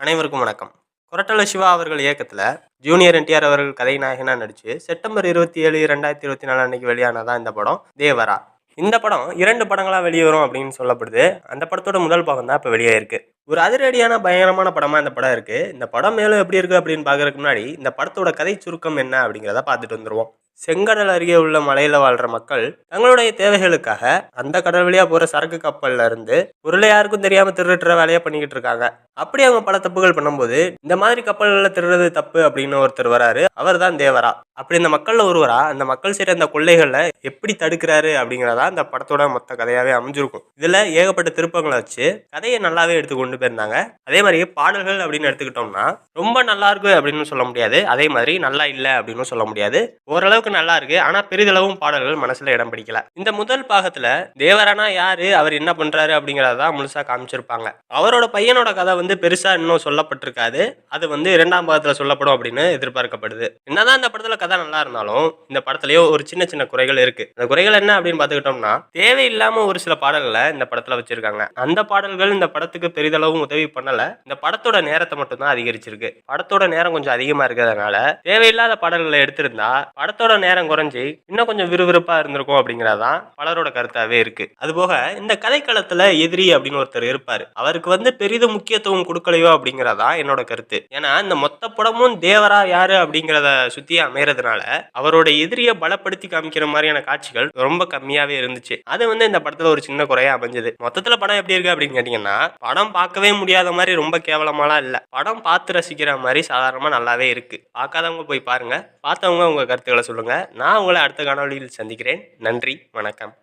அனைவருக்கும் வணக்கம். கொரட்டல சிவா அவர்கள் இயக்கத்தில் ஜூனியர் என்டிஆர் அவர்கள் கதை நடித்து நடிச்சு செப்டம்பர் இருபத்தி ஏழு ரெண்டாயிரத்தி இருபத்தி நாலு அன்னைக்கு வெளியானதான் இந்த படம்? தேவரா. இந்த படம் இரண்டு படங்களாக வெளிவரும் அப்படின்னு சொல்லப்படுது. அந்த படத்தோட முதல் பாகம் தான் இப்போ வெளியாயிருக்கு. ஒரு அதிரடியான பயங்கரமான படமாக இந்த படம் இருக்குது இந்த படம் மேலும் எப்படி இருக்குது அப்படின்னு பார்க்குறதுக்கு முன்னாடி இந்த படத்தோட கதை சுருக்கம் என்ன அப்படிங்கிறத பார்த்துட்டு வந்துடுவோம் செங்கடல் அருகே உள்ள மலையில் வாழ்கிற மக்கள் தங்களுடைய தேவைகளுக்காக அந்த கடல் வழியாக போகிற சரக்கு கப்பல்ல இருந்து பொருளை யாருக்கும் தெரியாமல் திருடுற வேலையை பண்ணிக்கிட்டு இருக்காங்க. அப்படி அவங்க பல தப்புகள் பண்ணும்போது இந்த மாதிரி கப்பல்களை திருடுறது தப்பு அப்படின்னு ஒருத்தர் வராரு. அவர் தான் தேவரா. அப்படி இந்த மக்கள்ல ஒருவரா அந்த மக்கள் செய்யற அந்த கொள்ளைகளை எப்படி தடுக்கிறாரு அப்படிங்கிறதா அந்த படத்தோட மொத்த கதையாவே அமைஞ்சிருக்கும். இதுல ஏகப்பட்ட திருப்பங்களை வச்சு கதையை நல்லாவே எடுத்து கொண்டு போயிருந்தாங்க. அதே மாதிரி பாடல்கள் அப்படின்னு எடுத்துக்கிட்டோம்னா ரொம்ப நல்லா இருக்கு அப்படின்னு சொல்ல முடியாது. அதே மாதிரி நல்லா இல்லை அப்படின்னு சொல்ல முடியாது. ஓரளவுக்கு நல்லா இருக்கு. ஆனா பெரிதளவும் பாடல்கள் மனசுல இடம் பிடிக்கல. இந்த முதல் பாகத்துல தேவரானா யாரு? அவர் என்ன பண்றாரு அப்படிங்கிறதான் முழுசா காமிச்சிருப்பாங்க. அவரோட பையனோட கதை வந்து பெருசாக இன்னும் சொல்லப்பட்டிருக்காது. அது வந்து இரண்டாம் பாகத்தில் சொல்லப்படும் அப்படின்னு எதிர்பார்க்கப்படுது. என்னதான் இந்த படத்தில் கதை நல்லா இருந்தாலும் இந்த படத்துலயோ ஒரு சின்ன சின்ன குறைகள் இருக்கு. அந்த குறைகள் என்ன அப்படின்னு பார்த்துக்கிட்டோம்னா தேவையில்லாம ஒரு சில பாடல்களை இந்த படத்தில் வச்சிருக்காங்க. அந்த பாடல்கள் இந்த படத்துக்கு பெரிதளவும் உதவி பண்ணல. இந்த படத்தோட நேரத்தை மட்டும் தான் அதிகரிச்சிருக்கு. படத்தோட நேரம் கொஞ்சம் அதிகமா இருக்கிறதுனால தேவையில்லாத பாடல்களை எடுத்திருந்தா படத்தோட நேரம் குறைஞ்சி இன்னும் கொஞ்சம் விறுவிறுப்பா இருந்திருக்கும் அப்படிங்கிறதான் பலரோட கருத்தாவே இருக்கு. அதுபோக இந்த கதைக்களத்துல எதிரி அப்படின்னு ஒருத்தர் இருப்பாரு. அவருக்கு வந்து பெரிதும் முக்கியத்துவம் கொடுக்கலையோ அப்படிங்கிறதா என்னோட கருத்து. ஏன்னா இந்த மொத்த படமும் தேவரா யாரு அப்படிங்கிறத சுத்தி அமையறதுனால அவரோட எதிரியை பலப்படுத்தி காமிக்கிற மாதிரியான காட்சிகள் ரொம்ப கம்மியாவே இருந்துச்சு. அது வந்து இந்த படத்துல ஒரு சின்ன குறையா அமைஞ்சது. மொத்தத்துல படம் எப்படி இருக்கு அப்படின்னு கேட்டீங்கன்னா படம் பார்க்கவே முடியாத மாதிரி ரொம்ப கேவலமாலாம் இல்ல. படம் பார்த்து ரசிக்கிற மாதிரி சாதாரணமா நல்லாவே இருக்கு. பார்க்காதவங்க போய் பாருங்க. பார்த்தவங்க உங்க கருத்துக்களை சொல்லுங்க. நான் உங்களை அடுத்த காணொளியில் சந்திக்கிறேன். நன்றி வணக்கம்.